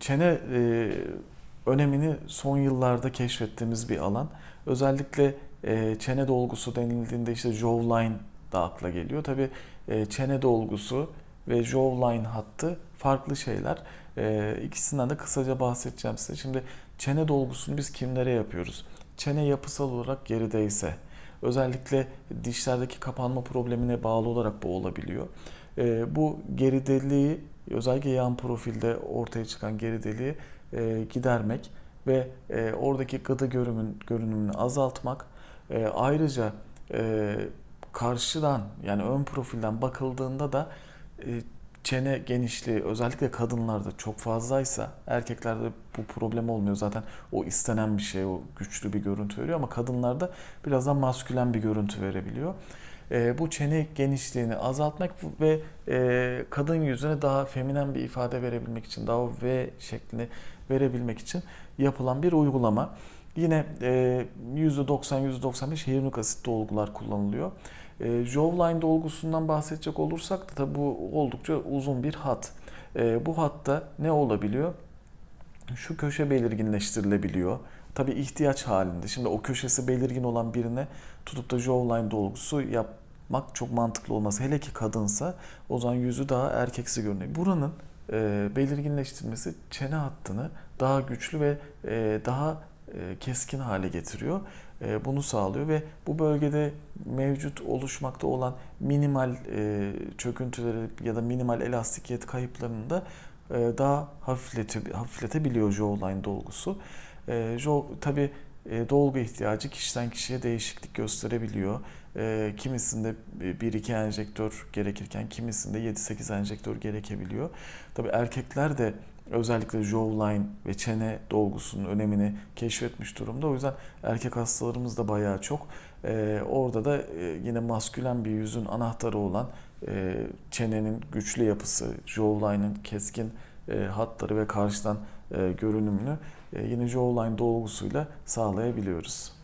Çene e, önemini son yıllarda keşfettiğimiz bir alan. Özellikle e, çene dolgusu denildiğinde işte jawline da akla geliyor. Tabii e, çene dolgusu ve jawline hattı farklı şeyler. E, ikisinden de kısaca bahsedeceğim size. Şimdi çene dolgusunu biz kimlere yapıyoruz? Çene yapısal olarak gerideyse, özellikle dişlerdeki kapanma problemine bağlı olarak bu olabiliyor. E, bu gerideliği özellikle yan profilde ortaya çıkan gerideliği e, gidermek ve e, oradaki gıda görünümün, görünümünü azaltmak. E, ayrıca e, karşıdan yani ön profilden bakıldığında da e, çene genişliği özellikle kadınlarda çok fazlaysa erkeklerde bu problem olmuyor zaten o istenen bir şey o güçlü bir görüntü veriyor ama kadınlarda biraz daha maskülen bir görüntü verebiliyor. E, bu çene genişliğini azaltmak ve e, kadın yüzüne daha feminen bir ifade verebilmek için daha o V şeklini verebilmek için yapılan bir uygulama. Yine e, %90-%95 hyaluronik asit dolgular kullanılıyor. E, jawline dolgusundan bahsedecek olursak da tabi bu oldukça uzun bir hat. E, bu hatta ne olabiliyor? Şu köşe belirginleştirilebiliyor. Tabi ihtiyaç halinde. Şimdi o köşesi belirgin olan birine tutup da jawline dolgusu yapmak çok mantıklı olmaz. Hele ki kadınsa o zaman yüzü daha erkeksi görünüyor. Buranın e, belirginleştirmesi çene hattını daha güçlü ve e, daha e, keskin hale getiriyor. E, bunu sağlıyor ve bu bölgede mevcut oluşmakta olan minimal e, çöküntüleri ya da minimal elastikiyet kayıplarını da e, daha hafiflete, hafifletebiliyor jawline dolgusu. E, jo, tabii e, dolgu ihtiyacı kişiden kişiye değişiklik gösterebiliyor. E, kimisinde 1-2 enjektör gerekirken kimisinde 7-8 enjektör gerekebiliyor. Tabii erkekler de özellikle jawline ve çene dolgusunun önemini keşfetmiş durumda. O yüzden erkek hastalarımız da bayağı çok. E, orada da e, yine maskülen bir yüzün anahtarı olan e, çenenin güçlü yapısı, jawline'ın keskin e, hatları ve karşıdan e, görünümünü e, yine jawline dolgusuyla sağlayabiliyoruz.